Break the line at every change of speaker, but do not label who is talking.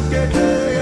que te